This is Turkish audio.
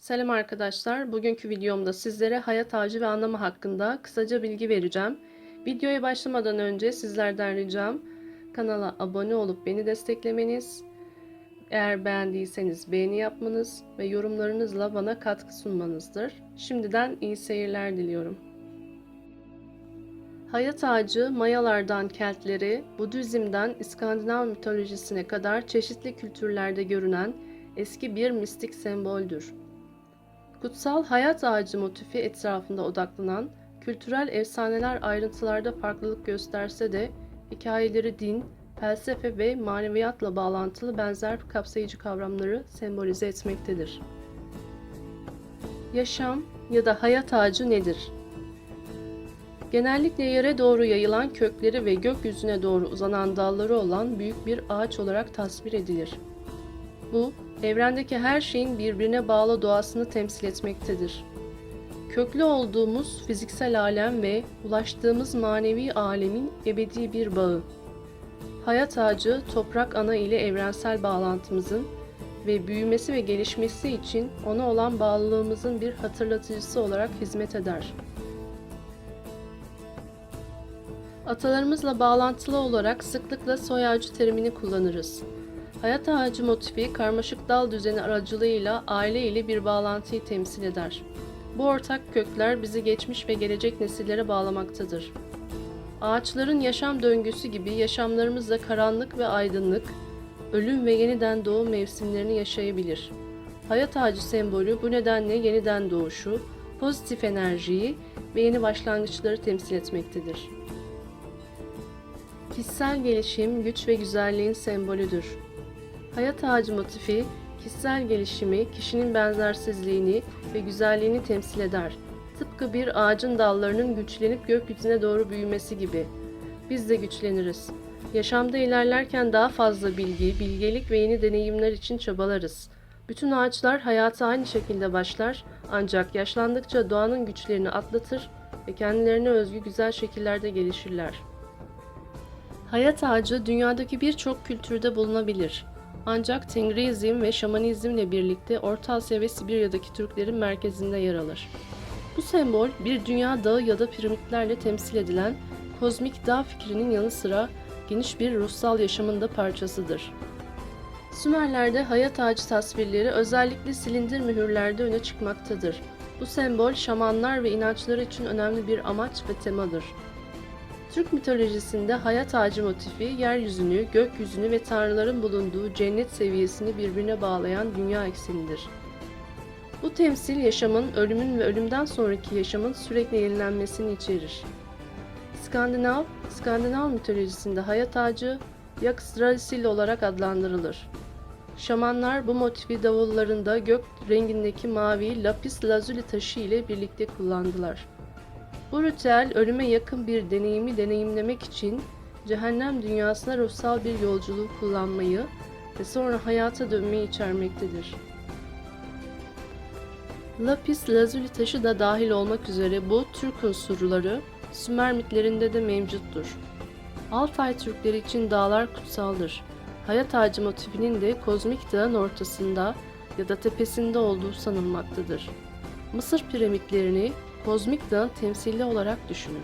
Selam arkadaşlar. Bugünkü videomda sizlere hayat ağacı ve anlamı hakkında kısaca bilgi vereceğim. Videoya başlamadan önce sizlerden ricam kanala abone olup beni desteklemeniz, eğer beğendiyseniz beğeni yapmanız ve yorumlarınızla bana katkı sunmanızdır. Şimdiden iyi seyirler diliyorum. Hayat ağacı Mayalardan Keltleri, Budizm'den İskandinav mitolojisine kadar çeşitli kültürlerde görünen eski bir mistik semboldür. Kutsal hayat ağacı motifi etrafında odaklanan kültürel efsaneler ayrıntılarda farklılık gösterse de hikayeleri din, felsefe ve maneviyatla bağlantılı benzer kapsayıcı kavramları sembolize etmektedir. Yaşam ya da hayat ağacı nedir? Genellikle yere doğru yayılan kökleri ve gökyüzüne doğru uzanan dalları olan büyük bir ağaç olarak tasvir edilir. Bu, evrendeki her şeyin birbirine bağlı doğasını temsil etmektedir. Köklü olduğumuz fiziksel alem ve ulaştığımız manevi alemin ebedi bir bağı. Hayat ağacı, toprak ana ile evrensel bağlantımızın ve büyümesi ve gelişmesi için ona olan bağlılığımızın bir hatırlatıcısı olarak hizmet eder. Atalarımızla bağlantılı olarak sıklıkla soy ağacı terimini kullanırız. Hayat ağacı motifi karmaşık dal düzeni aracılığıyla aile ile bir bağlantıyı temsil eder. Bu ortak kökler bizi geçmiş ve gelecek nesillere bağlamaktadır. Ağaçların yaşam döngüsü gibi yaşamlarımız da karanlık ve aydınlık, ölüm ve yeniden doğum mevsimlerini yaşayabilir. Hayat ağacı sembolü bu nedenle yeniden doğuşu, pozitif enerjiyi ve yeni başlangıçları temsil etmektedir. Kişisel gelişim, güç ve güzelliğin sembolüdür. Hayat ağacı motifi, kişisel gelişimi, kişinin benzersizliğini ve güzelliğini temsil eder. Tıpkı bir ağacın dallarının güçlenip gökyüzüne doğru büyümesi gibi. Biz de güçleniriz. Yaşamda ilerlerken daha fazla bilgi, bilgelik ve yeni deneyimler için çabalarız. Bütün ağaçlar hayata aynı şekilde başlar ancak yaşlandıkça doğanın güçlerini atlatır ve kendilerine özgü güzel şekillerde gelişirler. Hayat ağacı dünyadaki birçok kültürde bulunabilir. Ancak Tengriizm ve Şamanizmle birlikte Orta Asya ve Sibirya'daki Türklerin merkezinde yer alır. Bu sembol bir dünya dağı ya da piramitlerle temsil edilen kozmik dağ fikrinin yanı sıra geniş bir ruhsal yaşamın da parçasıdır. Sümerlerde hayat ağacı tasvirleri özellikle silindir mühürlerde öne çıkmaktadır. Bu sembol şamanlar ve inançları için önemli bir amaç ve temadır. Türk mitolojisinde hayat ağacı motifi yeryüzünü, gökyüzünü ve tanrıların bulunduğu cennet seviyesini birbirine bağlayan dünya eksenidir. Bu temsil yaşamın, ölümün ve ölümden sonraki yaşamın sürekli yenilenmesini içerir. İskandinav, İskandinav mitolojisinde hayat ağacı Yggdrasil olarak adlandırılır. Şamanlar bu motifi davullarında gök rengindeki mavi lapis lazuli taşı ile birlikte kullandılar. Bu ritüel ölüme yakın bir deneyimi deneyimlemek için cehennem dünyasına ruhsal bir yolculuğu kullanmayı ve sonra hayata dönmeyi içermektedir. Lapis lazuli taşı da dahil olmak üzere bu Türk unsurları Sümer mitlerinde de mevcuttur. Altay Türkleri için dağlar kutsaldır. Hayat ağacı motifinin de kozmik dağın ortasında ya da tepesinde olduğu sanılmaktadır. Mısır piramitlerini kozmik dağın temsili olarak düşünün.